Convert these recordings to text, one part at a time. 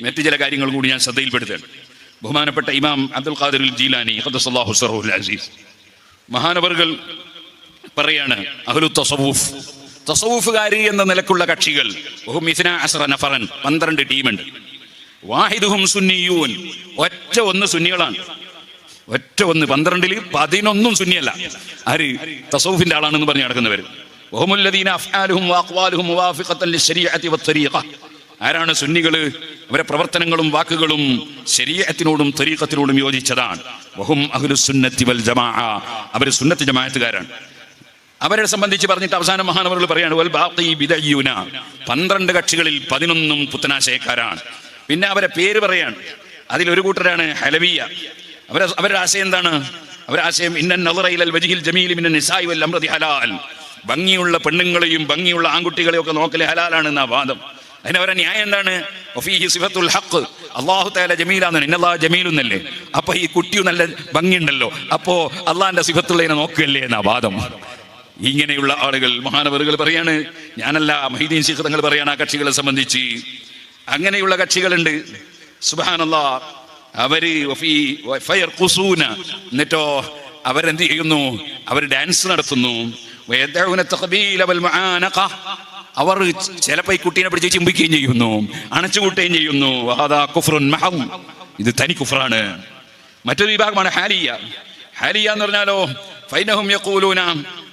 മറ്റു ചില കാര്യങ്ങൾ കൂടി ഞാൻ ശ്രദ്ധയിൽപ്പെടുത്തുകയാണ്. ബഹുമാനപ്പെട്ട ഇമാം അബ്ദുൽ ഖാദിർ ജീലാനി ഖദ്ദസല്ലാഹു സറഹുൽ അസീസ്. മഹാനവറുകൾ പറയാണ് അഹ്ലു തസവൂഫ്. തസവൂഫുകാരി എന്ന നിലക്കുള്ള കക്ഷികൾ നഫറൻ പന്ത്രണ്ട് ടീമുണ്ട്. വാഹിദുഹും സുന്നിയൂൻ ഒറ്റ ഒന്ന് സുന്നികളാണ്. ഒറ്റ ഒന്ന് പന്ത്രണ്ടിൽ പതിനൊന്നും സുന്നിയല്ല. ആര്? തസൗഫിന്റെ ആളാണെന്ന് പറഞ്ഞ് നടക്കുന്നവർ ആരാണ് സുന്നികൾ? അവരെ പ്രവർത്തനങ്ങളും വാക്കുകളും ശരീരത്തിനോടും തരീഖത്തിനോടും യോജിച്ചതാണ്. വഹും അഹ്ലു സുന്നത്തി വൽ സുന്നത്തി ജമാഅത്തുകാരാണ്. അവരെ സംബന്ധിച്ച് പറഞ്ഞിട്ട് അവസാനം മഹാനവറുകൾ പറയാണ് വൽ പന്ത്രണ്ട് കക്ഷികളിൽ പതിനൊന്നും പുത്തനാശയക്കാരാണ്. പിന്നെ അവരെ പേര് പറയാണ് ഒരു കൂട്ടരാണ് ഹലവിയ. അവരെ അവരുടെ ആശയം എന്താണ്? അവരുടെ ആശയം ഇന്നൻ നളറയിലൽ വജിഹിൽ ഹലാൽ. ഭംഗിയുള്ള പെണ്ണുങ്ങളെയും ഭംഗിയുള്ള ആൺകുട്ടികളെയും ഒക്കെ നോക്കലെ ഹലാലാണ് എന്നാ വാദം. അതിന് അവരുടെ ന്യായം എന്താണ്? അല്ലാഹു തആല ജമീലാന്ന് ഇന്നല്ലാഹു ജമീലുന്നല്ലേ. അപ്പൊ ഈ കുട്ടിയും നല്ല ഭംഗിയുണ്ടല്ലോ. അപ്പോ അള്ളാഹിന്റെ സിഫത്തുള്ളതിനെ നോക്കുകയല്ലേ എന്നാ വാദം. ഇങ്ങനെയുള്ള ആളുകൾ മഹാനവറുകൾ പറയാണ് ഞാനല്ല മഹീദീൻ ശിഖ് തങ്ങൾ പറയാണ് ആ കക്ഷികളെ സംബന്ധിച്ച്. അങ്ങനെയുള്ള കക്ഷികളുണ്ട്. സുബാനല്ലാ അവർ. എന്നിട്ടോ അവരെന്ത് ചെയ്യുന്നു? അവർ ഡാൻസ് നടത്തുന്നു. അവർ ചിലപ്പോ ഈ കുട്ടീനെ പിടിച്ച് ചിമ്പിക്കുകയും ചെയ്യുന്നു അണച്ചുകൂട്ടുകയും ചെയ്യുന്നു. ഇത് തനി കുഫറാണ് മറ്റൊരു വിഭാഗമാണ് ഹാലിയ. ഹാലിയ എന്ന് പറഞ്ഞാലോ ഫൈനഹും യഖൂലൂന.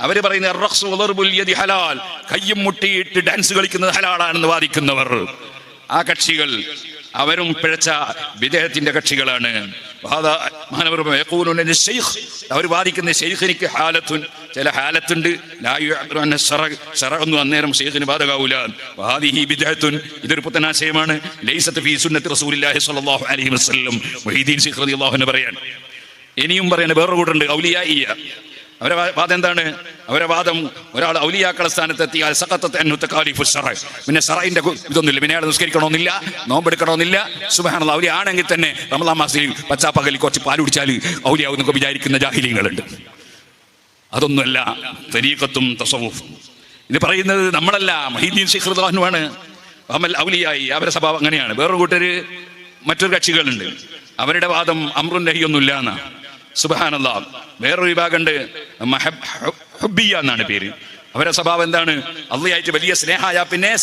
അവർ പറയുന്ന "അർറഖ്സു വദർബുൽ യദി ഹലാൽ. കയ്യും മുട്ടിയിട്ട് ഡാൻസ് കളിക്കുന്നത് ഹലാലാണെന്ന് വാദിക്കുന്നവർ. ആ കക്ഷികൾ അവരും പിഴച്ച വിദേഹത്തിന്റെ കക്ഷികളാണ്. അവർ വാദിക്കുന്ന ഷെയ്ഖിനിക്ക് ഹാലത്തുൻ ചില ഹാലത്തുണ്ട്. ഒന്നും അന്നേരം ഷെയ്ഖിന് ബാധകാവൂല. ഇതൊരു പുത്തനാശയമാണ്. പറയാണ് ഇനിയും പറയാണ് വേറൊരു കൂട്ടുണ്ട് ഔലിയായിയ അവരെ വാദം എന്താണ്? അവരെ വാദം ഒരാൾ ഔലിയാക്കളെ സ്ഥാനത്തെത്തിയാൽ പിന്നെ സറൈന്റെ ഇതൊന്നുമില്ല. പിന്നെ അയാൾ നിസ്കരിക്കണമെന്നില്ല നോമ്പെടുക്കണമെന്നില്ല. സുബഹാനുള്ള ഔലിയാണെങ്കിൽ തന്നെ റമദാൻ മാസിൽ പച്ചാപ്പകലിൽ കുറച്ച് പാൽ കുടിച്ചാൽ ഔലിയാവും എന്നൊക്കെ വിചാരിക്കുന്ന ജാഹിലിങ്ങളുണ്ട്. അതൊന്നുമല്ല തരീഖത്തും തസവുഫും ഇത് പറയുന്നത് നമ്മളല്ല മഹീദ്ദീൻ ശിഖ്റുദാനുമാണ് അമൽ ഔലിയായി അവരുടെ സ്വഭാവം അങ്ങനെയാണ്. വേറൊരു കൂട്ടര് മറ്റൊരു കക്ഷികളുണ്ട്. അവരുടെ വാദം അമ്രുൻ നഹിയൊന്നുമില്ല എന്നാണ്. സുബാനല്ല വേറൊരു വിഭാഗമുണ്ട് മഹബ് ഹു- എന്നാണ് പേര്. അവരുടെ സ്വഭാവം എന്താണ്? അള്ളയായിട്ട് വലിയ സ്നേഹമായ പിന്നെ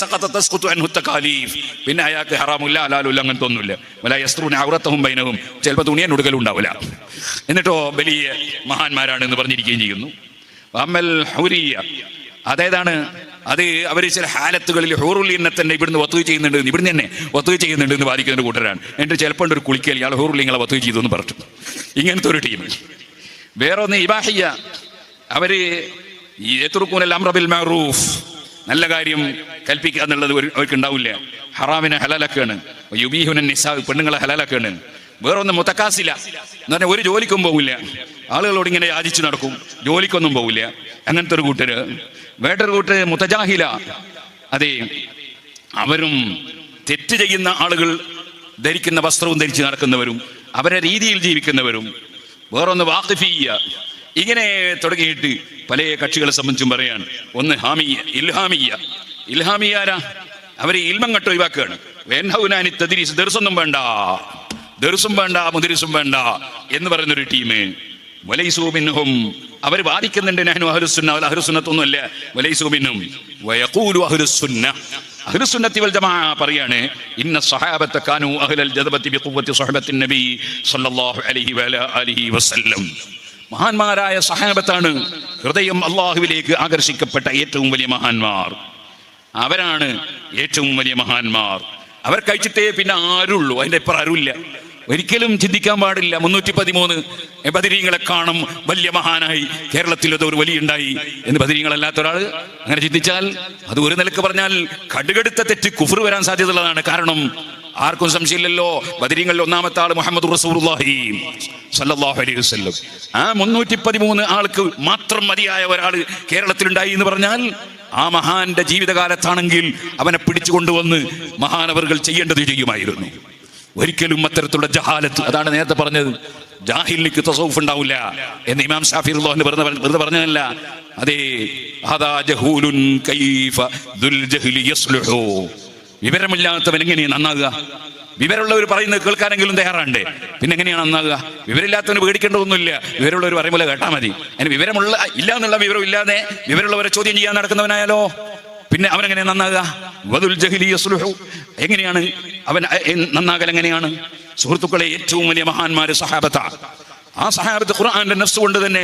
പിന്നെ അയാൾക്ക് ഹറാമില്ല അലാലുല്ല അങ്ങനത്തെ ഒന്നുമില്ല വല യസ്ത്രൂന ബൈനവും ചിലപ്പോൾ തുണിയൻ ഉടുക്കലും ഉണ്ടാവില്ല. എന്നിട്ടോ വലിയ മഹാന്മാരാണ് എന്ന് പറഞ്ഞിരിക്കുകയും ചെയ്യുന്നു. അമ്മൽ ഹൗരിയ. അതേതാണ്? അത് അവർ ചില ഹാലത്തുകളിൽ ഹൂറുലിനെ തന്നെ ഇവിടുന്ന് വത്തുക ചെയ്യുന്നുണ്ട് ഇവിടുന്ന് തന്നെ വത്തുക ചെയ്യുന്നുണ്ട് എന്ന് വാദിക്കുന്ന കൂട്ടരാണ്. എന്നിട്ട് ചിലപ്പോൾ ഒരു കുളിക്കൽ ഇയാൾ ഹൂറുലിങ്ങളെ വത്തുക ചെയ്തു എന്ന് പറഞ്ഞു ഇങ്ങനത്തെ ഒരു ടീം. വേറൊന്ന് ഇബാഹിയ. അവർ നല്ല കാര്യം കൽപ്പിക്കുക എന്നുള്ളത് അവർക്ക് ഉണ്ടാവില്ല ഹറാമിനെ ഹലാലാക്കാണ് യുബീഹുനൻ നിസാ പെണ്ണുങ്ങളെ ഹലാലാക്കാണ് വേറൊന്ന് മുത്തക്കാസില്ല എന്ന് പറഞ്ഞാൽ ഒരു ജോലിക്കും പോകില്ല ആളുകളോട് ഇങ്ങനെ യാചിച്ചു നടക്കും. ജോലിക്കൊന്നും പോകില്ല അങ്ങനത്തെ ഒരു കൂട്ടര്. വേട്ടൊരു കൂട്ടര് മുത്തജാഹില അതെ. അവരും തെറ്റ് ചെയ്യുന്ന ആളുകൾ ധരിക്കുന്ന വസ്ത്രവും ധരിച്ച് നടക്കുന്നവരും അവരെ രീതിയിൽ ജീവിക്കുന്നവരും വേറൊന്ന് വാക്കിഫീയ ഇങ്ങനെ തുടങ്ങിയിട്ട് പല കക്ഷികളെ സംബന്ധിച്ചും പറയാൻ. ഒന്ന് ഹാമിയ ഇൽഹാമിയ. ഇൽഹാമിയാരാ അവരെ ഇൽമം കട്ട് ഒഴിവാക്കുകയാണ്. വേൻഹൗനാനി തദിരീസ് ദർസൊന്നും വേണ്ട. ദർസും വേണ്ട മുദിരിസും വേണ്ട എന്ന് പറയുന്ന ഒരു ടീം വലൈസൂമിൻഹും അവർ വാദിക്കുന്നുണ്ട് ഞാനും അഹ്ലുസുന്ന അഹ്ലുസുന്നത്തൊന്നുമല്ല. വലൈസൂമിനും വയക്കൂലു അഹ്ലുസുന്ന. അഹ്ലുസുന്നത്തി വൽ പറയാണ് ഇന്ന കാനു അഹ്ലൽ ബിഖുവത്തി നബി സല്ലല്ലാഹു അലൈഹി അലിഹി വസല്ലം. മഹാന്മാരായ സഹാബത്താണ് ഹൃദയം അള്ളാഹുവിലേക്ക് ആകർഷിക്കപ്പെട്ട ഏറ്റവും വലിയ മഹാന്മാർ. അവരാണ് ഏറ്റവും വലിയ മഹാന്മാർ. അവർ കഴിച്ചിട്ടേ പിന്നെ ആരുള്ളൂ അതിന്റെ ഇപ്പുറം ആരുമില്ല. ഒരിക്കലും ചിന്തിക്കാൻ പാടില്ല മുന്നൂറ്റി പതിമൂന്ന് ബദിരീങ്ങളെ കാണും വലിയ മഹാനായി കേരളത്തിൽ അത് ഒരു വലിയ ഉണ്ടായി എന്ന് ബദിരീങ്ങളല്ലാത്ത ഒരാൾ അങ്ങനെ ചിന്തിച്ചാൽ അത് ഒരു നിലയ്ക്ക് പറഞ്ഞാൽ കടുകടുത്ത തെറ്റ് കുഫർ വരാൻ സാധ്യതയുള്ളതാണ്. കാരണം ആർക്കും സംശയമില്ലല്ലോ. ബദരീങ്ങളിൽ ഒന്നാമത്തെ ആൾ മുഹമ്മദ് അലൈഹി ആ മുന്നൂറ്റി പതിമൂന്ന് ആൾക്ക് മാത്രം മതിയായ ഒരാൾ കേരളത്തിൽ ഉണ്ടായി എന്ന് പറഞ്ഞാൽ ആ മഹാന്റെ ജീവിതകാലത്താണെങ്കിൽ അവനെ പിടിച്ചുകൊണ്ടുവന്ന് മഹാനവറുകൾ ചെയ്യേണ്ടത് ചെയ്യുമായിരുന്നു. ഒരിക്കലും അത്തരത്തിലുള്ള ജഹാലത്ത് അതാണ് നേരത്തെ പറഞ്ഞത് ജാഹിലിക്ക് തസൗഫ് ഉണ്ടാവില്ല എന്ന് ഇമാം ഷാഫി വെറുതെ പറഞ്ഞ- വെറുതെ പറഞ്ഞതല്ല. അതേ ജഹൂലുൻ കൈഫ ദുൽ ജഹ്ലി വിവരമില്ലാത്തവൻ എങ്ങനെയാണ് നന്നാകുക? വിവരമുള്ളവർ പറയുന്നത് കേൾക്കാനെങ്കിലും തയ്യാറാണ്ടേ പിന്നെ എങ്ങനെയാണ് നന്നാകുക? വിവരമില്ലാത്തവന് പേടിക്കേണ്ടതൊന്നുമില്ല. വിവരമുള്ളവർ പറയുമ്പോൾ കേട്ടാൽ മതി. അതിന് വിവരമുള്ള ഇല്ല എന്നുള്ള വിവരം ഇല്ലാതെ വിവരമുള്ളവരെ ചോദ്യം ചെയ്യാൻ നടക്കുന്നവനായാലോ? പിന്നെ അവൻ എങ്ങനെ നന്നാകുക? വദുൽ ജഹ്ലി യസ്ലുഹു. എങ്ങനെയാണ് അവൻ നന്നാകൽ എങ്ങനെയാണ്? സുഹൃത്തുക്കളെ ഏറ്റവും വലിയ മഹാന്മാര് സഹാബത്ത. ആ സഹാബത്ത് ഖുർആന്റെ നഫ്സ് കൊണ്ട് തന്നെ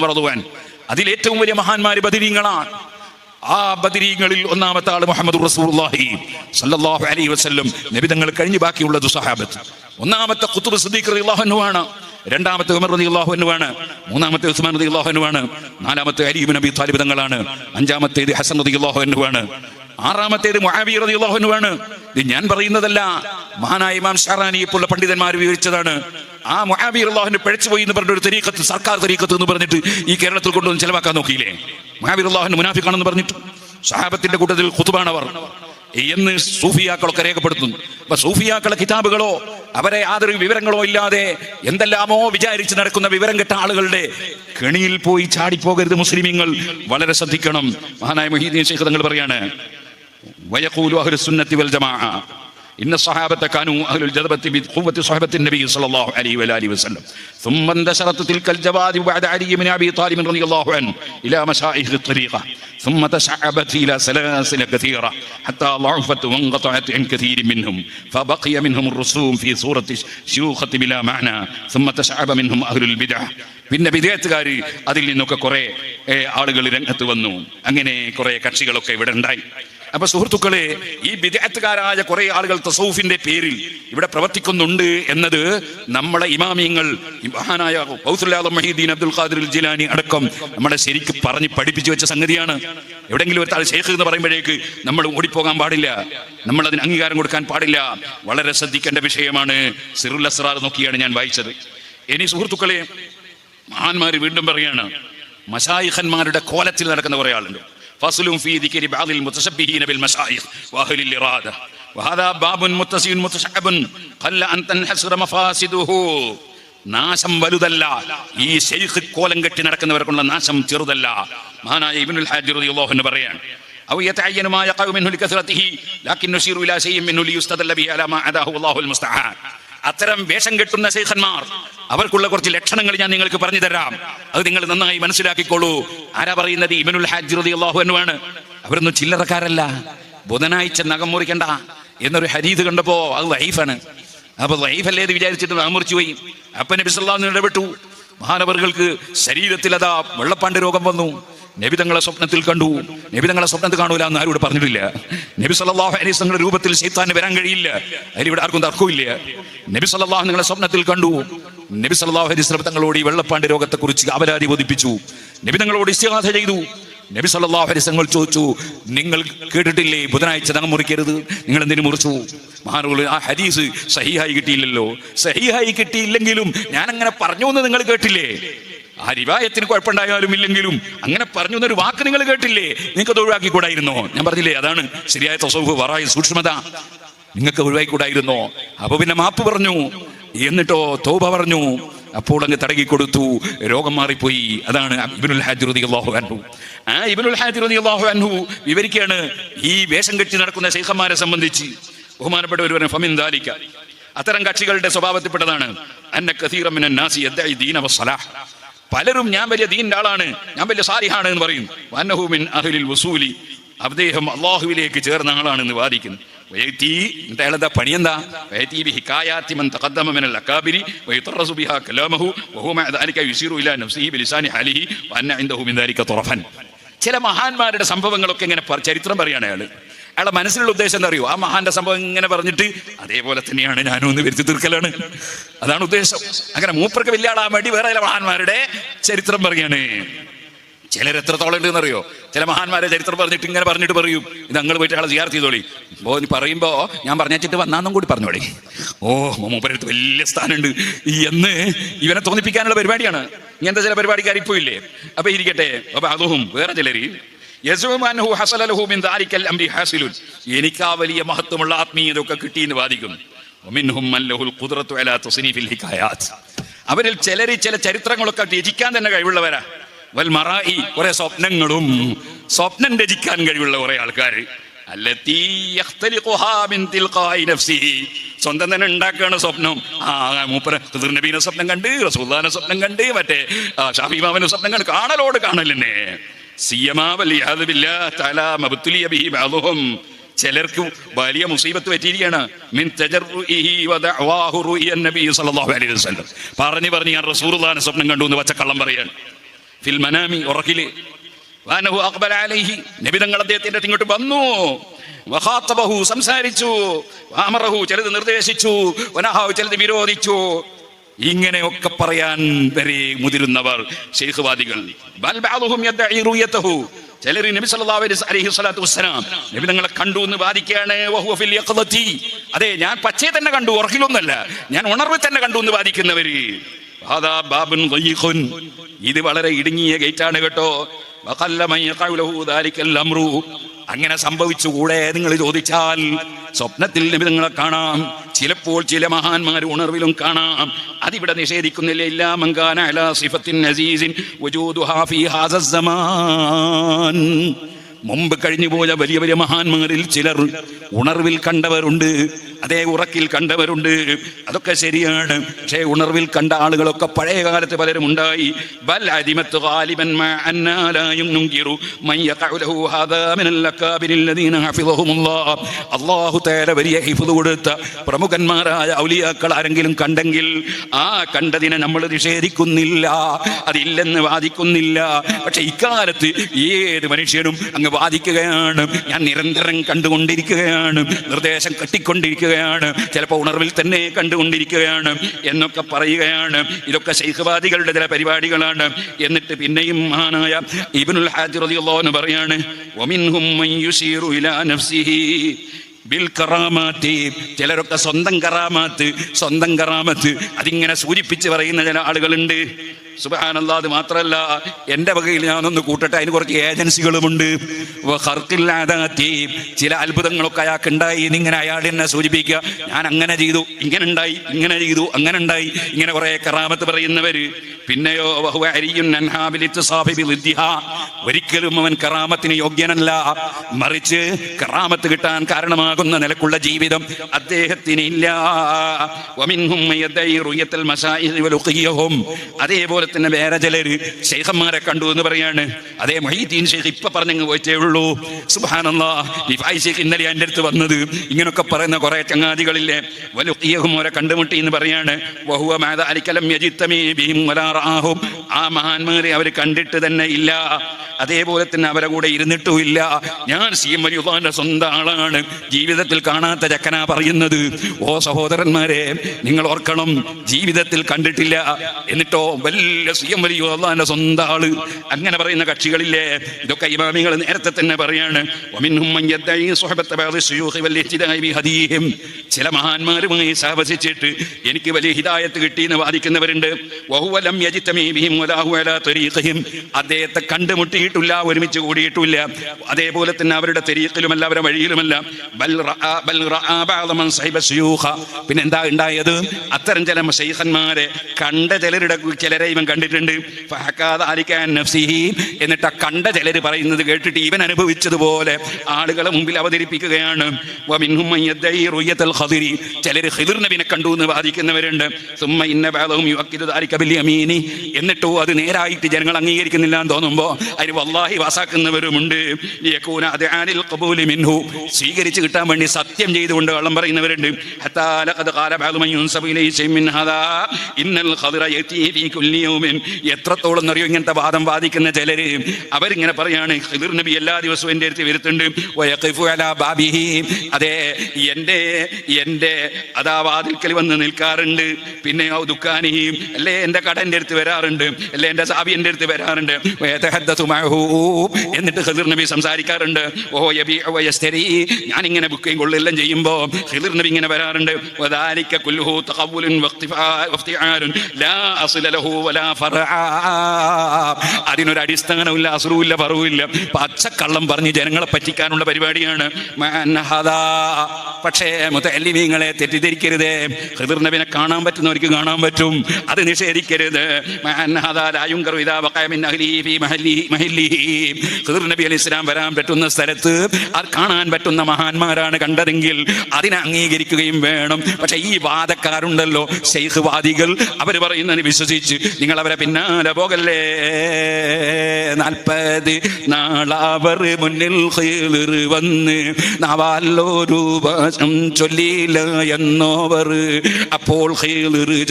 വറദുവാൻ. അതിൽ ഏറ്റവും വലിയ മഹാന്മാര് ബദരീങ്ങളാണ് ആ ബദരീങ്ങളിൽ ഒന്നാമത്തെ ആൾ മുഹമ്മദ് റസൂലുള്ളാഹി സല്ലല്ലാഹു അലൈഹി വസല്ലം. നബിതങ്ങൾ കഴിഞ്ഞ് ബാക്കിയുള്ളത് സഹാബത്ത് ഒന്നാമത്തെ റളിയല്ലാഹു അൻഹു ആണ് രണ്ടാമത്തെ ഉമർ റളിയല്ലാഹു അൻഹു ആണ് മൂന്നാമത്തെ ഉസ്മാൻ റളിയല്ലാഹു അൻഹു ആണ് നാലാമത്തെ അലി ഇബ്നു അബി താലിബ് തങ്ങളാണ്. അഞ്ചാമത്തേത് ഹസൻ അൻഹു ആണ് ആറാമത്തേത് റളിയല്ലാഹു അൻഹു ആണ് ഇത് ഞാൻ പറയുന്നതല്ല. മഹാനായ ഇമാം ഷാറാനിയെ പോലുള്ള പണ്ഡിതന്മാർ വിവരിച്ചതാണ്. ആ മൊഹാബി അള്ളാഹുവിനെ പിഴച്ചുപോയി എന്ന് പറഞ്ഞ ഒരു തെരീക്കത്ത് സർക്കാർ തെരീക്കത്ത് എന്ന് പറഞ്ഞിട്ട് ഈ കേരളത്തിൽ കൊണ്ടുവന്ന് ചെലവാക്കാൻ നോക്കിയില്ലേ? മൊഹാബി അള്ളാഹുവിന് മുനാഫിക്കാണെന്ന് പറഞ്ഞിട്ട്. സഹാബത്തിന്റെ കൂട്ടത്തിൽ കുത്തുബാണവർ എന്ന് സൂഫിയാക്കളൊക്കെ രേഖപ്പെടുത്തുന്നു. അപ്പൊ സൂഫിയാക്കളെ കിതാബുകളോ അവരെ യാതൊരു വിവരങ്ങളോ ഇല്ലാതെ എന്തെല്ലാമോ വിചാരിച്ച് നടക്കുന്ന വിവരം കെട്ട ആളുകളുടെ കെണിയിൽ പോയി ചാടിപ്പോകരുത് മുസ്ലിമീങ്ങൾ. വളരെ ശ്രദ്ധിക്കണം. മഹാനായ മൊഹീദ്ദീൻ ശേഖർ തങ്ങൾ പറയാണ് വയക്കൂലു അഹുൽ സുന്നത്തി വൽ ജമാഅ. إن الصحابة كانوا أهل الجذبة بقوة صحبة النبي صلى الله عليه وآله وسلم ثم انتشرت تلك الجواد بعد علي بن أبي طالب رضي الله عنه إلى مشائخ الطريقة ثم تشعبت إلى سلاسل كثيرة حتى ضعفت وانقطعت عن كثير منهم فبقي منهم الرسوم في صورة شيوخة بلا معنى ثم تشعب منهم أهل البدع പിന്നെ വിദേഹത്തുകാർ അതിൽ നിന്നൊക്കെ കുറെ ഏ, ആളുകൾ രംഗത്ത് വന്നു അങ്ങനെ കുറെ കക്ഷികളൊക്കെ ഇവിടെ ഉണ്ടായി അപ്പൊ സുഹൃത്തുക്കളെ ഈ വിദേഹത്തുകാരായ കുറെ ആളുകൾ തസൗഫിന്റെ പേരിൽ ഇവിടെ പ്രവർത്തിക്കുന്നുണ്ട് എന്നത് നമ്മളെ ഇമാമിയങ്ങൾ മഹാനായ മഹീദീൻ അബ്ദുൽ ഖാദിർ ജിലാനി അടക്കം നമ്മളെ ശരിക്കും പറഞ്ഞ് പഠിപ്പിച്ചു വെച്ച സംഗതിയാണ്. എവിടെങ്കിലും ഒരു താഴെ ഷേഖ് എന്ന് പറയുമ്പോഴേക്ക് നമ്മൾ ഓടിപ്പോകാൻ പാടില്ല. നമ്മൾ അതിന് അംഗീകാരം കൊടുക്കാൻ പാടില്ല. വളരെ ശ്രദ്ധിക്കേണ്ട വിഷയമാണ് സിറുൽ അസ്രാർ നോക്കിയാണ് ഞാൻ വായിച്ചത്. ഇനി സുഹൃത്തുക്കളെ മഹാന്മാർ വീണ്ടും പറയാണ് മഷായിഖന്മാരുടെ കോലത്തിൽ നടക്കുന്ന കുറെ ആളുണ്ട്. ഫസ്ലും ഫീ ദിക്രി ബഅദിൽ മുതശബ്ബിഹീന ബിൽ മശായിഖ് വഅഹ്ലിൽ ഇറാദ വഹദാ ബാബുൻ മുത്തസിൻ മുതശഅബുൻ ഖല്ല അൻ തൻഹസ്റ മഫാസിദുഹു നാശം വലുതല്ല ഈ ശൈഖ് കോലം കെട്ടി നടക്കുന്നവർക്കുള്ള നാശം ചെറുതല്ല മഹാനായ ഇബ്നുൽ ഹാജി റളിയല്ലാഹു അൻഹു പറയാണ് أو يتعين ما يقع منه لكثرته لكن نشير إلى شيء منه ليستدل به على ما عداه الله المستعان അത്തരം വേഷം കെട്ടുന്ന ശൈഖന്മാർ അവർക്കുള്ള കുറച്ച് ലക്ഷണങ്ങൾ ഞാൻ നിങ്ങൾക്ക് പറഞ്ഞു തരാം. അത് നിങ്ങൾ നന്നായി മനസ്സിലാക്കിക്കോളൂ. ആരാ പറയുന്നത്? ഇബനുൽ ഹാജിറുദി അള്ളാഹു ആണ്. അവരൊന്നും ചില്ലറക്കാരല്ല. ബുധനാഴ്ച നഖം മുറിക്കണ്ട എന്നൊരു ഹരീത് കണ്ടപ്പോ അത് ലൈഫാണ് അപ്പൊ ലൈഫല്ലേ എന്ന് വിചാരിച്ചിട്ട് നഖം മുറിച്ചു പോയി. അപ്പൻ നബി സല്ലല്ലാഹു അലൈഹി വസല്ലം ഇടപെട്ടു. മഹാനവറുകൾക്ക് ശരീരത്തിൽ അതാ വെള്ളപ്പാണ്ട് രോഗം വന്നു. നബി തങ്ങളെ സ്വപ്നത്തിൽ കണ്ടു. നബി തങ്ങളെ സ്വപ്നത്തിൽ കാണൂല എന്ന് ആരോട് പറഞ്ഞിട്ടില്ല? നബി സല്ലാഹു അലൈസ് നിങ്ങളുടെ രൂപത്തിൽ ശൈത്താന് വരാൻ കഴിയില്ല. അതിൽ ഇവിടെ ആർക്കും തർക്കമില്ല നബി സല്ലാഹു നിങ്ങളെ സ്വപ്നത്തിൽ കണ്ടു. നബി സല്ലാഹു അലൈസ് തങ്ങളോട് ഈ വെള്ളപ്പാണ്ട് രോഗത്തെക്കുറിച്ച് അപരാധി ബോധിപ്പിച്ചു നബി തങ്ങളോട് ഇസ്തിഹാസ ചെയ്തു. നബി സല്ലല്ലാഹു അലൈഹി വസല്ലം ചോദിച്ചു നിങ്ങൾ കേട്ടിട്ടില്ലേ? ബുധനാഴ്ച നഖം മുറിക്കരുത്. നിങ്ങൾ എന്തിനു മുറിച്ചു? മഹാനുകൾ ആ ഹരീസ് സഹിഹായി കിട്ടിയില്ലല്ലോ. സഹിഹായി കിട്ടിയില്ലെങ്കിലും ഞാൻ അങ്ങനെ പറഞ്ഞു എന്ന് നിങ്ങൾ കേട്ടില്ലേ? ആ റിവായത്തിന് കുഴപ്പമുണ്ടായാലും ഇല്ലെങ്കിലും അങ്ങനെ പറഞ്ഞു എന്നൊരു വാക്ക് നിങ്ങൾ കേട്ടില്ലേ? നിങ്ങൾക്ക് അത് ഒഴിവാക്കിക്കൂടായിരുന്നോ? ഞാൻ പറഞ്ഞില്ലേ അതാണ് ശരിയായ തൊസൗഫ് വറായ സൂക്ഷ്മത. നിങ്ങൾക്ക് ഒഴിവാക്കിക്കൂടായിരുന്നോ? അപ്പൊ പിന്നെ മാപ്പ് പറഞ്ഞു. എന്നിട്ടോ തോപ പറഞ്ഞു. അപ്പോൾ അങ്ങ് തടകി കൊടുത്തു രോഗം മാറിപ്പോയി. അതാണ് ഇബിനുൽ ഹാജിറുദി അള്ളാഹു അൻഹു. ആ ഇബിനുൽ ഹാജിറുദി അള്ളാഹു അൻഹു വിവരിക്കുകയാണ് ഈ വേഷം കെട്ടി നടക്കുന്ന ശൈഖന്മാരെ സംബന്ധിച്ച്. ബഹുമാനപ്പെട്ട ഒരു ഫമിൻ ദാലിക്ക അത്തരം കക്ഷികളുടെ സ്വഭാവത്തിൽപ്പെട്ടതാണ്. അന്ന കഥീറമിന നാസി യദ്ദഇ ദീന വസ്സലാഹ്. പലരും ഞാൻ വലിയ ദീന്റെ ആളാണ് ഞാൻ വലിയ സാരിഹാണ് എന്ന് പറയും. വന്നഹുമിൻ അഹ്ലിൽ വസൂലി. അദ്ദേഹം അള്ളാഹുവിലേക്ക് ചേർന്ന ആളാണെന്ന് വാദിക്കുന്നു. എന്നിട്ട് ചില മഹാന്മാരുടെ സംഭവങ്ങളൊക്കെ ഇങ്ങനെ ചരിത്രം പറയാണ് അയാൾ. അയാളെ മനസ്സിലുള്ള ഉദ്ദേശം എന്താ അറിയോ? ആ മഹാന്റെ സംഭവം ഇങ്ങനെ പറഞ്ഞിട്ട് അതേപോലെ തന്നെയാണ് ഞാനും ഒന്ന് വരുത്തി തീർക്കലാണ്. അതാണ് ഉദ്ദേശം. അങ്ങനെ മൂപ്പർക്ക് വലിയ ആളാൻ വേണ്ടി വേറെ ചില മഹാന്മാരുടെ ചരിത്രം പറയാണ് ചിലർ എത്രത്തോളം ഉണ്ടെന്ന് അറിയോ? ചില മഹാന്മാരെ ചരിത്രം പറഞ്ഞിട്ട് ഇങ്ങനെ പറഞ്ഞിട്ട് പറയും. ഇത് ഞങ്ങൾ പോയിട്ട് ആളെ ചെയ്യാർ ചെയ്തോളി. അപ്പോ പറയുമ്പോ ഞാൻ പറഞ്ഞിട്ട് വന്നാന്നും കൂടി പറഞ്ഞോളി. ഓ മൂപ്പരടുത്ത് വലിയ സ്ഥാനമുണ്ട്. എന്ന് ഇവനെ തോന്നിപ്പിക്കാനുള്ള പരിപാടിയാണ്. ഇങ്ങനത്തെ ചില പരിപാടിക്കാർ ഇപ്പോൾ ഇല്ലേ? അപ്പൊ ഇരിക്കട്ടെ. അപ്പൊ അതും വേറെ ചിലര് എനിക്ക് ആ വലിയ മഹത്വമുള്ള ആത്മീയതൊക്കെ കിട്ടിയെന്ന് വാദിക്കുന്നു. അവരിൽ ചിലര് ചില ചരിത്രങ്ങളൊക്കെ രചിക്കാൻ തന്നെ കഴിവുള്ളവരാ. വൽ മറായി കുറെ സ്വപ്നങ്ങളും. സ്വപ്നം രചിക്കാൻ കഴിവുള്ള കുറെ ആൾക്കാർ. സ്വന്തം തന്നെ ഉണ്ടാക്കുകയാണ് സ്വപ്നം. ആ മൂപ്പര നബീനെ സ്വപ്നം കണ്ട് റസൂല്ലാനെ സ്വപ്നം കണ്ട് മറ്റേ ഷാഫിമാവിന്റെ സ്വപ്നം കണ്ട് കാണലോട് കാണലെന്നെ ചിലർക്ക് വലിയ മുസീബത്ത് പറ്റിയിരിക്കുകയാണ്. മിൻ പറഞ്ഞു ഞാൻ റസൂർദാന സ്വപ്നം കണ്ടു എന്ന് പച്ചക്കള്ളം പറയാണ്. ഫിൽ മനാമി നബി തങ്ങൾ അദ്ദേഹത്തിന്റെ ഇങ്ങോട്ട് വന്നു. സംസാരിച്ചു. ചിലത് നിർദ്ദേശിച്ചു. ചിലത് വിരോധിച്ചു. ഇങ്ങനെയൊക്കെ പറയാൻ വരെ മുതിരുന്നവർ ശൈഖ്വാദികൾ. ചിലർ നബി സല്ലല്ലാഹു അലൈഹി സ്വലാത്തു വസ്സലാം നബി തങ്ങളെ കണ്ടു എന്ന് വാദിക്കുകയാണ് അതെ ഞാൻ പച്ചയെ തന്നെ കണ്ടു ഉറക്കിലൊന്നല്ല ഞാൻ ഉണർവിൽ തന്നെ കണ്ടു എന്ന് വാദിക്കുന്നവര്. ഇത് വളരെ ഇടുങ്ങിയ ഗേറ്റാണ് കേട്ടോ. അങ്ങനെ സംഭവിച്ചുകൂടെ നിങ്ങൾ ചോദിച്ചാൽ സ്വപ്നത്തിൽ നിമിതങ്ങളെ കാണാം. ചിലപ്പോൾ ചില മഹാന്മാർ ഉണർവിലും കാണാം. അതിവിടെ നിഷേധിക്കുന്നില്ല. ഇല്ലാ മങ്കാന അലാ സിഫത്തിൻ അസീസിൻ മുമ്പ് കഴിഞ്ഞു പോയ വലിയ വലിയ മഹാന്മാരിൽ ചിലർ ഉണർവിൽ കണ്ടവരുണ്ട്. അതേ ഉറക്കിൽ കണ്ടവരുണ്ട്. അതൊക്കെ ശരിയാണ്. പക്ഷേ ഉണർവിൽ കണ്ട ആളുകളൊക്കെ പഴയ കാലത്ത് പലരും ഉണ്ടായി. അല്ലാഹു തആല വലിയ ഹിഫ്ദ് കൊടുത്ത പ്രമുഖന്മാരായ ഔലിയാക്കൾ ആരെങ്കിലും കണ്ടെങ്കിൽ ആ കണ്ടതിനെ നമ്മൾ നിഷേധിക്കുന്നില്ല. അതില്ലെന്ന് വാദിക്കുന്നില്ല. പക്ഷെ ഇക്കാലത്ത് ഏത് മനുഷ്യനും അങ്ങ് വാദിക്കുകയാണ്. ഞാൻ നിരന്തരം കണ്ടുകൊണ്ടിരിക്കുകയാണ്. നിർദ്ദേശം കെട്ടിക്കൊണ്ടിരിക്കുകയാണ് ചിലപ്പോൾ ഉണർവിൽ തന്നെ കണ്ടുകൊണ്ടിരിക്കുകയാണ് എന്നൊക്കെ പറയുകയാണ്. ഇതൊക്കെ ശൈഖവാദികളുടെ ചില പരിപാടികളാണ്. എന്നിട്ട് പിന്നെയും മഹാനായ ഇബിനുൽ ഹാജ് എന്ന് പറയാണ് ബിൽ ചിലരൊക്കെ സ്വന്തം കറാമാത്ത് സ്വന്തം കറാമത്ത്. അതിങ്ങനെ സൂചിപ്പിച്ച് പറയുന്ന ചില ആളുകളുണ്ട്. സുബാനല്ലാ അത് മാത്രമല്ല എന്റെ വകയിൽ ഞാനൊന്ന് കൂട്ടട്ടെ അതിന് കുറച്ച് ഏജൻസികളുമുണ്ട്. ചില അത്ഭുതങ്ങളൊക്കെ അയാൾക്ക് ഉണ്ടായി എന്നിങ്ങനെ അയാൾ എന്നെ സൂചിപ്പിക്കുക. ഞാൻ അങ്ങനെ ചെയ്തു ഇങ്ങനെ ഉണ്ടായി ഇങ്ങനെ ചെയ്തു അങ്ങനെ ഉണ്ടായി ഇങ്ങനെ കുറെ കറാമത്ത് പറയുന്നവര്. പിന്നെയോ ഒരിക്കലും അവൻ കറാമത്തിന് യോഗ്യനല്ല. മറിച്ച് കറാമത്ത് കിട്ടാൻ കാരണമാകുന്ന നിലക്കുള്ള ജീവിതം അദ്ദേഹത്തിന് ഇല്ല അതേപോലെ തന്നെ വേറെ ചിലര് ശേഖന്മാരെ കണ്ടു എന്ന് പറയാണ്. അതേ മൊഹീദ്ദീൻ ഷെയ്ഖ് ഇപ്പൊ പറഞ്ഞങ്ങ് പോയിട്ടേ ഉള്ളൂ. സുബ്ഹാനല്ലാ നിഫായി ഷെയ്ഖ് ഇന്നലെ എന്റെ അടുത്ത് വന്നത്. ഇങ്ങനൊക്കെ പറയുന്ന കുറെ ചങ്ങാതികളില്ലേ? വലുക്കിയഹും അവരെ കണ്ടുമുട്ടി എന്ന് പറയാണ്. വഹുവ അലിക്കലം ആ മഹാന്മാരെ അവർ കണ്ടിട്ട് തന്നെ ഇല്ല. അതേപോലെ തന്നെ അവരെ കൂടെ ഇരുന്നിട്ടും ഇല്ല. ഞാൻ സി എം സ്വന്തം ആളാണ്. ജീവിതത്തിൽ കാണാത്ത ചക്കനാ പറയുന്നത് ഓ സഹോദരന്മാരെ നിങ്ങൾ ഓർക്കണം ജീവിതത്തിൽ കണ്ടിട്ടില്ല. എന്നിട്ടോ വലിയ സി എം വലിയ സ്വന്തം ആൾ. അങ്ങനെ പറയുന്ന കക്ഷികളില്ലേ? ഇതൊക്കെ ഇമാമികൾ നേരത്തെ തന്നെ പറയാണ്. ചില മഹാന്മാരുമായി സഹവസിച്ചിട്ട് എനിക്ക് വലിയ ഹിതായത്ത് കിട്ടി എന്ന് വാദിക്കുന്നവരുണ്ട്. അദ്ദേഹത്തെ കണ്ടുമുട്ടിയിട്ടില്ല ഒരുമിച്ച് കൂടിയിട്ടില്ല. അതേപോലെ തന്നെ അവരുടെ തെരീക്കിലുമല്ല അവരുടെ വഴിയിലുമല്ല. റആ- ബൽ റആ ബഅദ മൻ സഹിബ ശുയൂഖ. പിന്നെ എന്താ ഉണ്ടായത് അത്തരം ചില ശൈഖന്മാരെ കണ്ട ചിലരുടെ ചിലരെ ഇവൻ കണ്ടിട്ടുണ്ട്. എന്നിട്ട് ആ കണ്ട ചിലർ പറയുന്നത് കേട്ടിട്ട് ഇവൻ അനുഭവിച്ചതുപോലെ ആളുകളെ മുമ്പിൽ അവതരിപ്പിക്കുകയാണ് ചിലർ ഖിദിർ നബിനെ കണ്ടു എന്ന് വാദിക്കുന്നവരുണ്ട്. എന്നിട്ടോ അത് നേരായിട്ട് ജനങ്ങൾ അംഗീകരിക്കുന്നില്ല എന്ന് തോന്നുമ്പോ അതിന് വല്ലാഹി വാസാക്കുന്നവരുമുണ്ട്. സ്വീകരിച്ച് കിട്ടാൻ വേണ്ടി സത്യം ചെയ്തുകൊണ്ട് കള്ളം പറയുന്നവരുണ്ട്. എത്രത്തോളം അറിയോ ഇങ്ങനത്തെ വാദം വാദിക്കുന്ന ചിലര്? അവരിങ്ങനെ പറയാണ് ഖിദിർ നബി എല്ലാ ദിവസവും എന്റെ അടുത്ത് വരുത്തുണ്ട് അതെ എന്റെ എന്റെ അതാ വാതിൽക്കൽ വന്ന് നിൽക്കാറുണ്ട്. പിന്നെ ദുഃഖാനിയും അല്ലേ എന്റെ കട എന്റെ അടുത്ത് വരാറുണ്ട്. അല്ലേ എന്റെ സാബി എന്റെ അടുത്ത് വരാറുണ്ട്. എന്നിട്ട് ഖിദിർ നബി സംസാരിക്കാറുണ്ട്. ഓ യബി ഞാൻ ഇങ്ങനെ ബുക്കുകയും കൊള്ളുകയും ചെയ്യുമ്പോൾ ഹിദിർ നബി ഇങ്ങനെ വരാറുണ്ട് ലാ അസ്ല ലഹു വലാ അതിനൊരു അടിസ്ഥാനമില്ല അസുറുമില്ല പറവുമില്ല പച്ചക്കള്ളം പറഞ്ഞ് ജനങ്ങളെ പറ്റിക്കാനുള്ള പരിപാടിയാണ്. പക്ഷേ മുത്തല്ലിമീങ്ങളെ തെറ്റിദ്ധരിക്കരുത്. ഹിദിർ നബിനെ കാണാൻ പറ്റുന്നവർക്ക് കാണാൻ പറ്റും. അത് നിഷേധിക്കരുത്. ഹിദിർ നബി അലി ഇസ്ലാം വരാൻ പറ്റുന്ന സ്ഥലത്ത് അത് കാണാൻ പറ്റുന്ന മഹാന്മാരാണ് കണ്ടതെങ്കിൽ അതിനെ അംഗീകരിക്കുകയും വേണം. പക്ഷെ ഈ വാദക്കാരുണ്ടല്ലോ ശൈഖ് വാദികൾ അവർ പറയുന്നതിന് വിശ്വസിച്ച് നിങ്ങൾ അവരെ പിന്നാലെ പോകല്ലേ? നാൽപ്പത് നാളവർ മുന്നിൽ വന്ന് നവാലോ വശം ചൊല്ലിയില്ല എന്നോവർ. അപ്പോൾ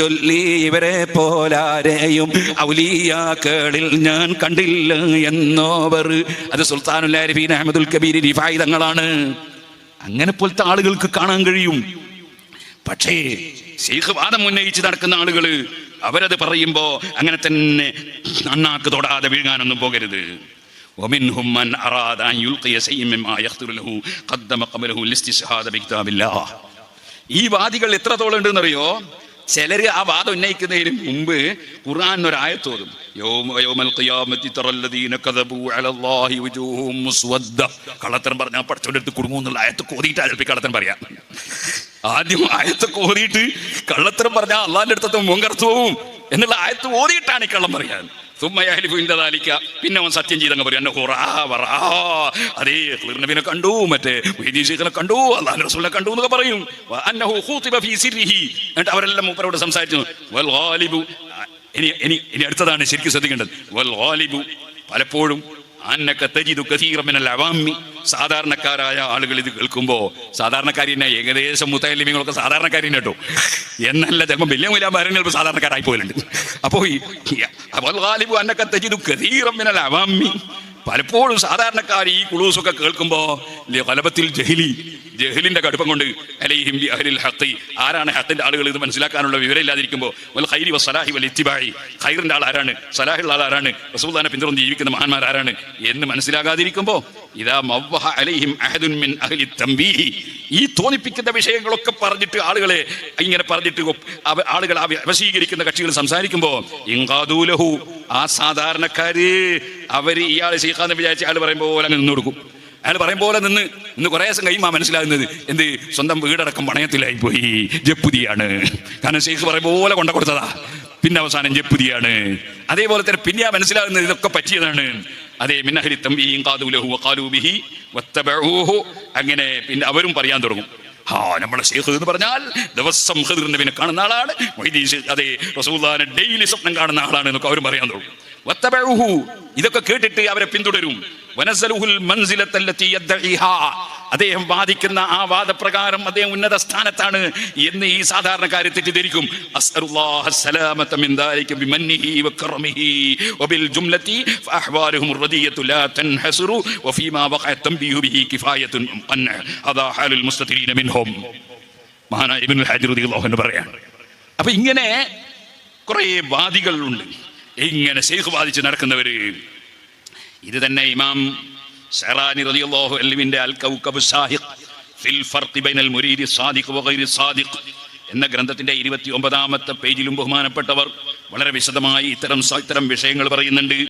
ചൊല്ലി ഇവരെ പോലാരെയും ഔലിയാക്കളിൽ ഞാൻ കണ്ടില്ല എന്നോവർ. അത് സുൽത്താനുല്ലാരിഫീൻ അഹമ്മദുൽ കബീർ റിഫായി തങ്ങളാണ് അങ്ങനെ പോലത്തെ ആളുകൾക്ക് കാണാൻ കഴിയും പക്ഷേ ശൈഖ് വാദം ഉന്നയിച്ച് നടക്കുന്ന ആളുകൾ അവരത് പറയുമ്പോ അങ്ങനെ തന്നെ അണ്ണാക്ക് തൊടാതെ വീഴാനൊന്നും പോകരുത് ومنهم من أراد أن يلقي شيئا مما يخطر له قدم قبله الاستشهاد بكتاب الله ഈ വാദികൾ എത്രത്തോളം ഉണ്ടെന്നറിയോ ചിലര് ആ വാദം ഉന്നയിക്കുന്നതിന് മുമ്പ് ഖുർആൻ ഒരായത്തോതും കള്ളത്തരം പറഞ്ഞാൽ പഠിച്ചോണ്ടെടുത്ത് കുടുങ്ങുന്നുള്ള ആയത്ത് കോതിയിട്ട് ചിലപ്പോൾ കള്ളത്തരം പറയാ. ആദ്യം ആയത്ത് കോതിയിട്ട് കള്ളത്തരം പറഞ്ഞാൽ അള്ളാന്റെ അടുത്തത്തെ മുങ്കർത്ത് പോവും. എന്നുള്ള ആയത്ത് ഓതിയിട്ടാണ് ഈ കള്ളം പറയാൻ. സുമ്മയാലിഫിന്റെതാലിക്ക പിന്നെ അവൻ സത്യം ചെയ്തങ്ങ് പറയും എന്നെ ഹുറാ വറാ അതേ നബിനെ കണ്ടു മറ്റേ വൈദ്യശേഖനെ കണ്ടു അള്ളാഹു റസൂലിനെ കണ്ടു എന്നൊക്കെ പറയും. ഖൂതിബ ഫീ എന്നിട്ട് അവരെല്ലാം മൂപ്പരോട് സംസാരിച്ചു വൽ ഗാലിബു. ഇനി ഇനി ഇനി അടുത്തതാണ് ശരിക്കും ശ്രദ്ധിക്കേണ്ടത്. വൽ ഗാലിബു. പലപ്പോഴും അവാമി. സാധാരണക്കാരായ ആളുകൾ ഇത് കേൾക്കുമ്പോ സാധാരണക്കാരി തന്നെ ഏകദേശം മുത്തലിമികളൊക്കെ സാധാരണക്കാരി തന്നെ കേട്ടോ. എന്നല്ല ചിലപ്പോൾ വലിയ മൂലാമാരും ചിലപ്പോൾ സാധാരണക്കാരായി പോലുണ്ട് അപ്പോൾ പലപ്പോഴും സാധാരണക്കാർ ഈ കുളൂസൊക്കെ കേൾക്കുമ്പോ കലപത്തിൽ ജഹിലി ജഹിലിന്റെ കടുപ്പം കൊണ്ട് അലൈഹിം ബി അഹ്ലിൽ ഹഖി ആരാണ് ഹത്തിന്റെ ആളുകൾ ഇത് മനസ്സിലാക്കാനുള്ള വിവരം ഇല്ലാതിരിക്കുമ്പോൾ വൽ ഖൈരി വസലാഹി വൽ ഇത്തിബായി ഖൈറിന്റെ ആൾ ആരാണ് സലാഹുള്ള ആൾ ആരാണ് റസൂദാനെ പിന്തുടർന്ന് ജീവിക്കുന്ന മഹാന്മാർ ആരാണ് എന്ന് മനസ്സിലാകാതിരിക്കുമ്പോൾ മവ്വഹ അഹദുൻ മിൻ അഹ്ലി തംബീഹി. ഈ തോന്നിപ്പിക്കുന്ന വിഷയങ്ങളൊക്കെ പറഞ്ഞിട്ട് ആളുകളെ ഇങ്ങനെ പറഞ്ഞിട്ട് ആളുകൾ വശീകരിക്കുന്ന കക്ഷികൾ സംസാരിക്കുമ്പോൾ ഇങ്കാദൂലഹു ആ സാധാരണക്കാര് അവർ ഇയാൾ ശീഖാന്ന് വിചാരിച്ച ആൾ പറയുമ്പോൾ പോലെ നിന്ന് കൊടുക്കും. അയാൾ പറയും പോലെ നിന്ന് ഇന്ന് കുറേ ദിവസം കഴിയുമ്പോൾ മനസ്സിലാകുന്നത് എന്ത്? സ്വന്തം വീടടക്കം പണയത്തിലായി പോയി. ജപ്പുതിയാണ്. കാരണം ശേഖ് പറയും പോലെ കൊണ്ട കൊടുത്തതാ. പിന്നെ അവസാനം ജപ്പുതിയാണ്. അതേപോലെ തന്നെ പിന്നെ മനസ്സിലാകുന്നത് ഇതൊക്കെ പറ്റിയതാണ്. അതെ മിന്നഹരി തമ്പിയും അങ്ങനെ പിന്നെ അവരും പറയാൻ തുടങ്ങും. ആ നമ്മളെ ഷെയ്ഖ് എന്ന് പറഞ്ഞാൽ ദിവസം ഖദിർ നബിനെ കാണുന്ന ആളാണ് അതെ റസൂദാനെ ഡെയിലി സ്വപ്നം കാണുന്ന ആളാണ് എന്നൊക്കെ അവരും പറയാൻ തുടങ്ങും. ഇതൊക്കെ കേട്ടിട്ട് അവരെ പിന്തുടരും. അദ്ദേഹം വാദിക്കുന്ന ആ വാദപ്രകാരം അദ്ദേഹം ഉന്നത സ്ഥാനത്താണ് എന്ന് ഈ സാധാരണക്കാരെ തെറ്റിദ്ധരിക്കും. മഹാനായ പറയാണ് അപ്പൊ ഇങ്ങനെ കുറേ വാദികളുണ്ട്. ഇങ്ങനെ ശൈഖ് വാദിച്ച് നടക്കുന്നവര്. ഇത് തന്നെ ഇമാം ഷെറാനി റളിയല്ലാഹു അൻഹുവിന്റെ അൽ കൗകബ് സാഹിഖ് ഫിൽ ഫർഖ് ബൈനൽ മുരീദി സാദിഖ് വഗൈരി സാദിഖ് എന്ന ഗ്രന്ഥത്തിന്റെ ഇരുപത്തി ഒമ്പതാമത്തെ പേജിലും ബഹുമാനപ്പെട്ടവർ വളരെ വിശദമായി ഇത്തരം ഇത്തരം വിഷയങ്ങൾ പറയുന്നുണ്ട്.